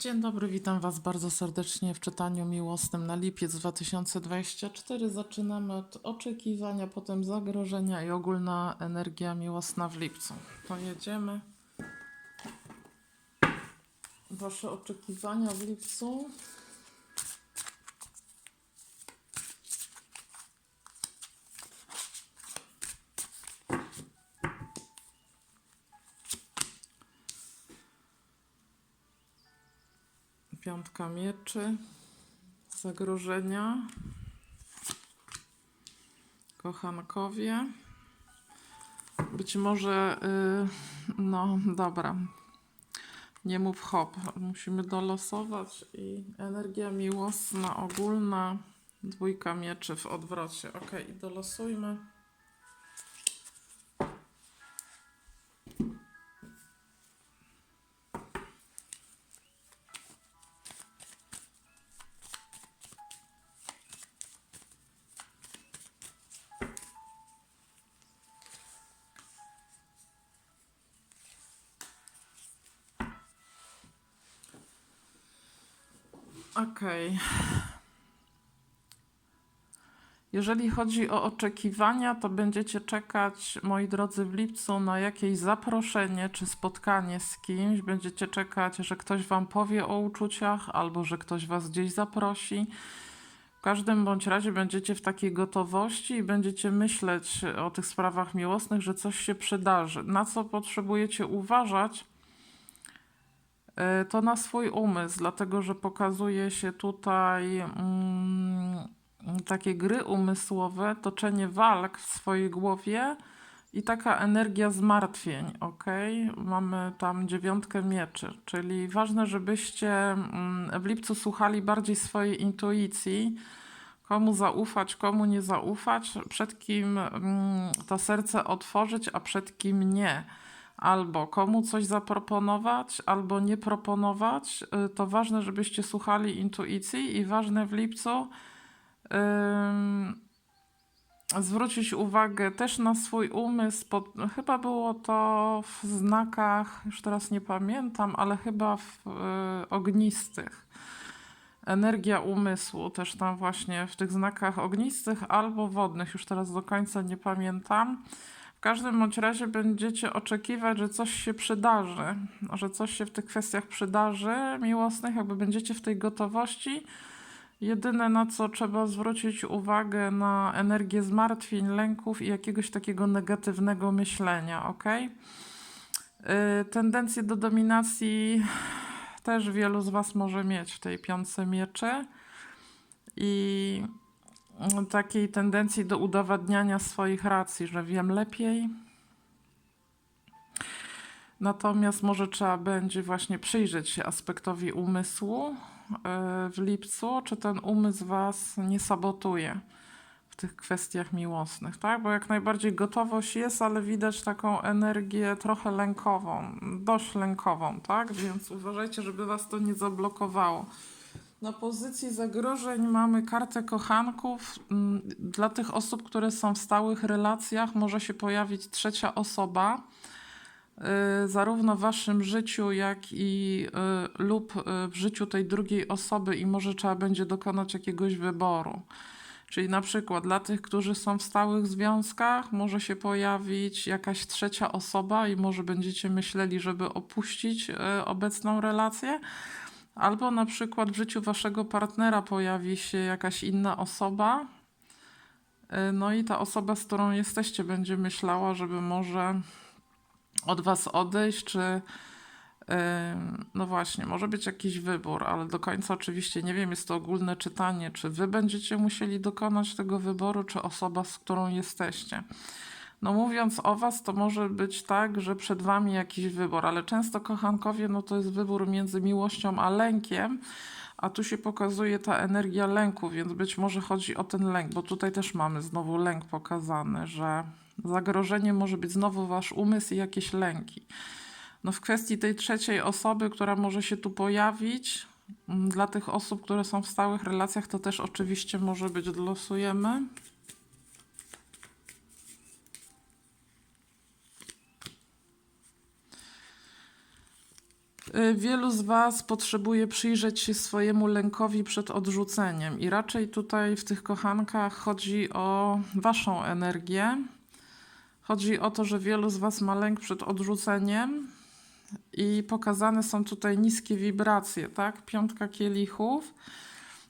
Dzień dobry, witam Was bardzo serdecznie w czytaniu miłosnym na lipiec 2024. Zaczynamy od oczekiwania, potem zagrożenia i ogólna energia miłosna w lipcu. To jedziemy. Wasze oczekiwania w lipcu. Piątka mieczy, zagrożenia, kochankowie. Być może, y, no dobra, nie mów hop, musimy dolosować i energia miłosna, ogólna, dwójka mieczy w odwrocie. Ok, i dolosujmy. Okej. Jeżeli chodzi o oczekiwania, to będziecie czekać, moi drodzy, w lipcu na jakieś zaproszenie czy spotkanie z kimś. Będziecie czekać, że ktoś wam powie o uczuciach albo że ktoś was gdzieś zaprosi. W każdym bądź razie będziecie w takiej gotowości i będziecie myśleć o tych sprawach miłosnych, że coś się przydarzy. Na co potrzebujecie uważać? E, to na swój umysł, dlatego że pokazuje się tutaj mm, takie gry umysłowe, toczenie walk w swojej głowie i taka energia zmartwień, ok? Mamy tam dziewiątkę mieczy, czyli ważne, żebyście mm, w lipcu słuchali bardziej swojej intuicji, komu zaufać, komu nie zaufać, przed kim mm, to serce otworzyć, a przed kim nie albo komu coś zaproponować, albo nie proponować. Y, To ważne, żebyście słuchali intuicji i ważne w lipcu zwrócić uwagę też na swój umysł. Pod, chyba było to w znakach, już teraz nie pamiętam, ale chyba w y, ognistych. Energia umysłu też tam właśnie w tych znakach ognistych albo wodnych, już teraz do końca nie pamiętam. W każdym bądź razie będziecie oczekiwać, że coś się przydarzy, że coś się w tych kwestiach przydarzy miłosnych, jakby będziecie w tej gotowości. Jedyne na co trzeba zwrócić uwagę na energię zmartwień, lęków i jakiegoś takiego negatywnego myślenia, ok? Yy, tendencje do dominacji też wielu z Was może mieć w tej piątce mieczy i takiej tendencji do udowadniania swoich racji, że wiem lepiej. Natomiast może trzeba będzie właśnie przyjrzeć się aspektowi umysłu yy, w lipcu, czy ten umysł Was nie sabotuje w tych kwestiach miłosnych, tak? Bo jak najbardziej gotowość jest, ale widać taką energię trochę lękową, dość lękową, tak? Więc uważajcie, żeby Was to nie zablokowało. Na pozycji zagrożeń mamy kartę kochanków. Mm, Dla tych osób, które są w stałych relacjach, może się pojawić trzecia osoba, y, zarówno w waszym życiu, jak i y, lub y, w życiu tej drugiej osoby, i może trzeba będzie dokonać jakiegoś wyboru. Czyli na przykład dla tych, którzy są w stałych związkach, może się pojawić jakaś trzecia osoba i może będziecie myśleli, żeby opuścić obecną relację. Albo na przykład w życiu waszego partnera pojawi się jakaś inna osoba, y, no i ta osoba, z którą jesteście, będzie myślała, żeby może od was odejść, czy y, no właśnie, może być jakiś wybór, ale do końca oczywiście nie wiem, jest to ogólne czytanie, czy wy będziecie musieli dokonać tego wyboru, czy osoba, z którą jesteście. No mówiąc o was, to może być tak, że przed wami jakiś wybór, ale często kochankowie, no to jest wybór między miłością a lękiem, a tu się pokazuje ta energia lęku, więc być może chodzi o ten lęk, bo tutaj też mamy znowu lęk pokazany, że zagrożenie może być znowu wasz umysł i jakieś lęki. No w kwestii tej trzeciej osoby, która może się tu pojawić, mm, dla tych osób, które są w stałych relacjach, to też oczywiście może być, losujemy. Wielu z Was potrzebuje przyjrzeć się swojemu lękowi przed odrzuceniem, i raczej tutaj w tych kochankach chodzi o Waszą energię. Chodzi o to, że wielu z Was ma lęk przed odrzuceniem, i pokazane są tutaj niskie wibracje, tak? Piątka kielichów.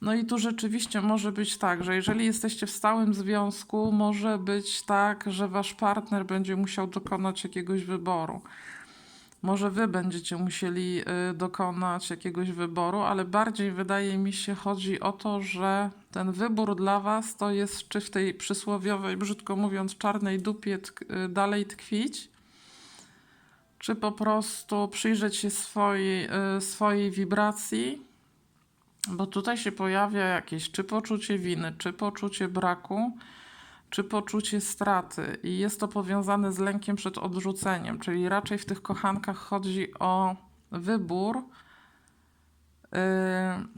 No i tu rzeczywiście może być tak, że jeżeli jesteście w stałym związku, może być tak, że wasz partner będzie musiał dokonać jakiegoś wyboru. Może wy będziecie musieli y, dokonać jakiegoś wyboru, ale bardziej wydaje mi się chodzi o to, że ten wybór dla was to jest czy w tej przysłowiowej, brzydko mówiąc, czarnej dupie y, dalej tkwić, czy po prostu przyjrzeć się swojej, y, swojej wibracji, bo tutaj się pojawia jakieś czy poczucie winy, czy poczucie braku, czy poczucie straty. I jest to powiązane z lękiem przed odrzuceniem, czyli raczej w tych kochankach chodzi o wybór y,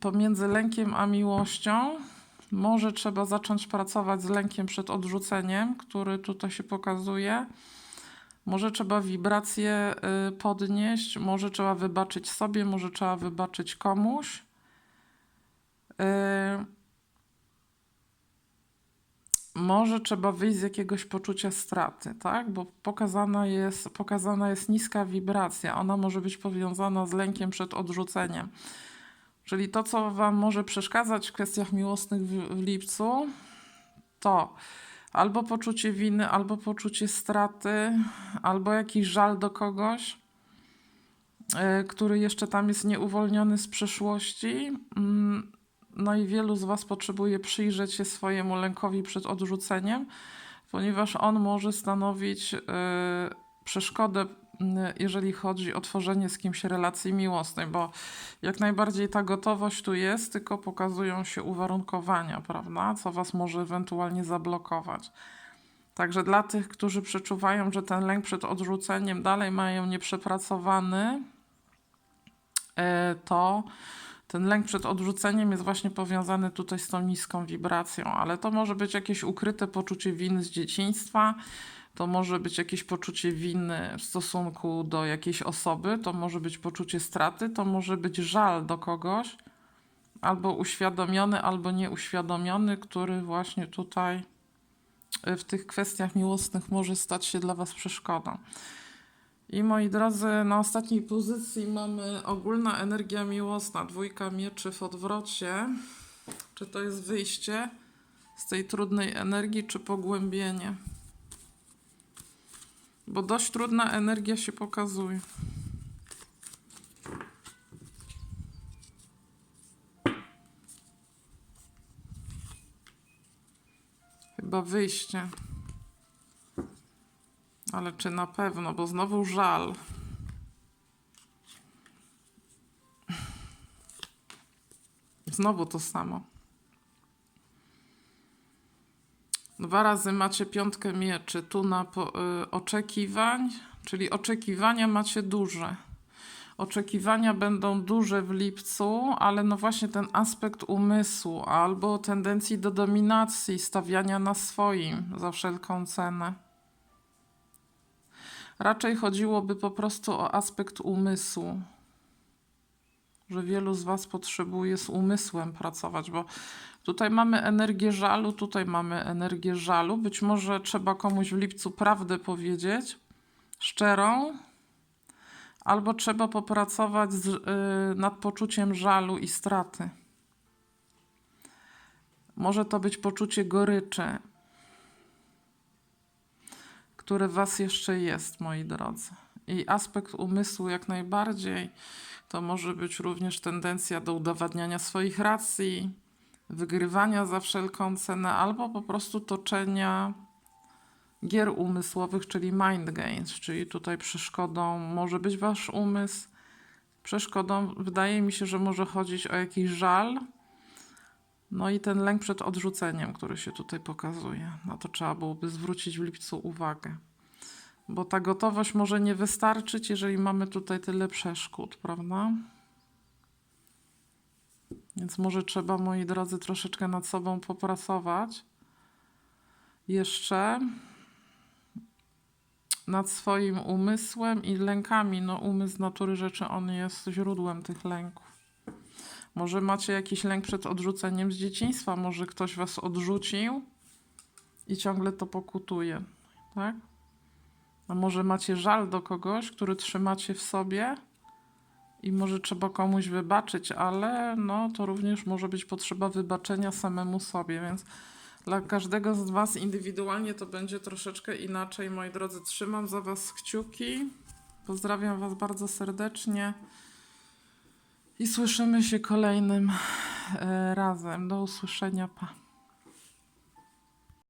pomiędzy lękiem a miłością. Może trzeba zacząć pracować z lękiem przed odrzuceniem, który tutaj się pokazuje. Może trzeba wibracje y, podnieść, może trzeba wybaczyć sobie, może trzeba wybaczyć komuś. Może trzeba wyjść z jakiegoś poczucia straty, tak? Bo pokazana jest, pokazana jest niska wibracja. Ona może być powiązana z lękiem przed odrzuceniem. Czyli to, co Wam może przeszkadzać w kwestiach miłosnych w, lipcu, to albo poczucie winy, albo poczucie straty, albo jakiś żal do kogoś, y, który jeszcze tam jest nieuwolniony z przeszłości. No i wielu z Was potrzebuje przyjrzeć się swojemu lękowi przed odrzuceniem, ponieważ on może stanowić y, przeszkodę, y, jeżeli chodzi o tworzenie z kimś relacji miłosnej, bo jak najbardziej ta gotowość tu jest, tylko pokazują się uwarunkowania, prawda? Co Was może ewentualnie zablokować. Także dla tych, którzy przeczuwają, że ten lęk przed odrzuceniem dalej mają nieprzepracowany, e, to ten lęk przed odrzuceniem jest właśnie powiązany tutaj z tą niską wibracją, ale to może być jakieś ukryte poczucie winy z dzieciństwa, to może być jakieś poczucie winy w stosunku do jakiejś osoby, to może być poczucie straty, to może być żal do kogoś, albo uświadomiony, albo nieuświadomiony, który właśnie tutaj w tych kwestiach miłosnych może stać się dla Was przeszkodą. I moi drodzy, na ostatniej pozycji mamy ogólna energia miłosna, dwójka mieczy w odwrocie. Czy to jest wyjście z tej trudnej energii, czy pogłębienie? Bo dość trudna energia się pokazuje. Chyba wyjście. Ale czy na pewno? Bo znowu żal. Znowu to samo. Dwa razy macie piątkę mieczy. Tu na po, y, oczekiwań, czyli oczekiwania macie duże. Oczekiwania będą duże w lipcu, ale no właśnie ten aspekt umysłu albo tendencji do dominacji, stawiania na swoim za wszelką cenę. Raczej chodziłoby po prostu o aspekt umysłu, że wielu z Was potrzebuje z umysłem pracować, bo tutaj mamy energię żalu, tutaj mamy energię żalu. Być może trzeba komuś w lipcu prawdę powiedzieć, szczerą, albo trzeba popracować z, y, nad poczuciem żalu i straty. Może to być poczucie goryczy, które w Was jeszcze jest, moi drodzy. I aspekt umysłu jak najbardziej to może być również tendencja do udowadniania swoich racji, wygrywania za wszelką cenę, albo po prostu toczenia gier umysłowych, czyli mind games, czyli tutaj przeszkodą może być Wasz umysł. Przeszkodą wydaje mi się, że może chodzić o jakiś żal, no i ten lęk przed odrzuceniem, który się tutaj pokazuje. Na to trzeba byłoby zwrócić w lipcu uwagę. Bo ta gotowość może nie wystarczyć, jeżeli mamy tutaj tyle przeszkód, prawda? Więc może trzeba, moi drodzy, troszeczkę nad sobą popracować. Jeszcze. nad swoim umysłem i lękami. No, umysł z natury rzeczy, on jest źródłem tych lęków. Może macie jakiś lęk przed odrzuceniem z dzieciństwa, może ktoś was odrzucił i ciągle to pokutuje, tak? A może macie żal do kogoś, który trzymacie w sobie i może trzeba komuś wybaczyć, ale no to również może być potrzeba wybaczenia samemu sobie, więc dla każdego z Was indywidualnie to będzie troszeczkę inaczej. Moi drodzy, trzymam za Was kciuki. Pozdrawiam Was bardzo serdecznie i słyszymy się kolejnym e, razem. Do usłyszenia. Pa.